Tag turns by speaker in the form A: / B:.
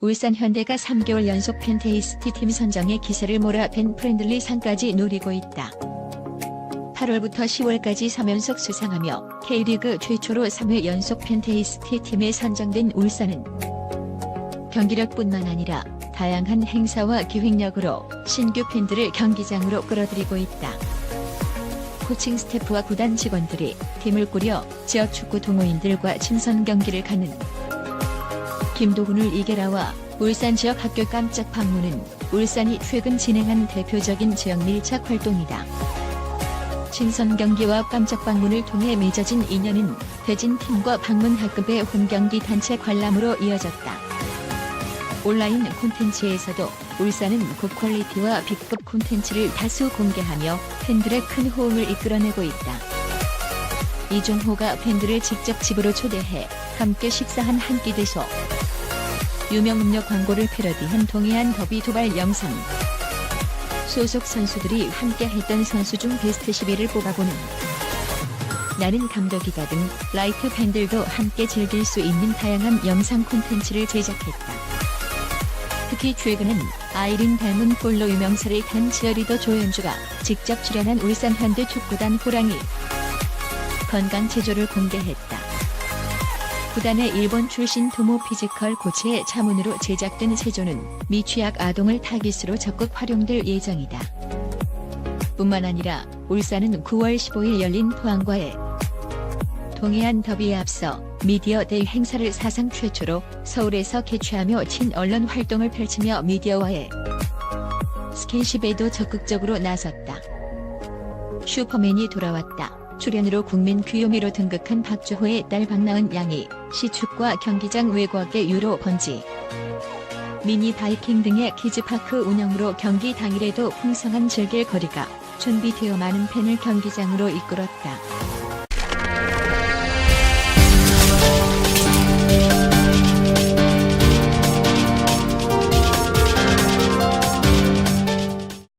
A: 울산 현대가 3개월 연속 펜테이스티 팀 선정에 기세를 몰아 팬 프렌들리 상까지 노리고 있다. 8월부터 10월까지 3연속 수상하며 K리그 최초로 3회 연속 펜테이스티 팀에 선정된 울산은 경기력뿐만 아니라 다양한 행사와 기획력으로 신규 팬들을 경기장으로 끌어들이고 있다. 코칭 스태프와 구단 직원들이 팀을 꾸려 지역 축구 동호인들과 친선 경기를 가는 김도훈을 이겨라와 울산 지역 학교 깜짝 방문은 울산이 최근 진행한 대표적인 지역 밀착 활동이다. 친선 경기와 깜짝 방문을 통해 맺어진 인연은 대진 팀과 방문 학급의 홈경기 단체 관람으로 이어졌다. 온라인 콘텐츠에서도 울산은 고퀄리티와 B급 콘텐츠를 다수 공개하며 팬들의 큰 호응을 이끌어내고 있다. 이종호가 팬들을 직접 집으로 초대해 함께 식사한 한 끼 대소. 유명 음료 광고를 패러디한 동해안 더비 도발 영상. 소속 선수들이 함께 했던 선수 중 베스트 10위를 뽑아보는 나는 감독이다 등 라이트 팬들도 함께 즐길 수 있는 다양한 영상 콘텐츠를 제작했다. 특히 최근은 아이린 닮은 꼴로 유명세를 탄 치어리더 조연주가 직접 출연한 울산 현대 축구단 호랑이 건강 체조를 공개했다. 구단의 일본 출신 도모 피지컬 코치의 자문으로 제작된 체조는 미취학 아동을 타깃으로 적극 활용될 예정이다. 뿐만 아니라 울산은 9월 15일 열린 포항과의 동해안 더비에 앞서 미디어 데이 행사를 사상 최초로 서울에서 개최하며 친언론 활동을 펼치며 미디어와의 스킨십에도 적극적으로 나섰다. 슈퍼맨이 돌아왔다. 출연으로 국민 귀요미로 등극한 박주호의 딸 박나은 양이 시축과 경기장 외곽의 유로 번지, 미니 바이킹 등의 키즈파크 운영으로 경기 당일에도 풍성한 즐길 거리가 준비되어 많은 팬을 경기장으로 이끌었다.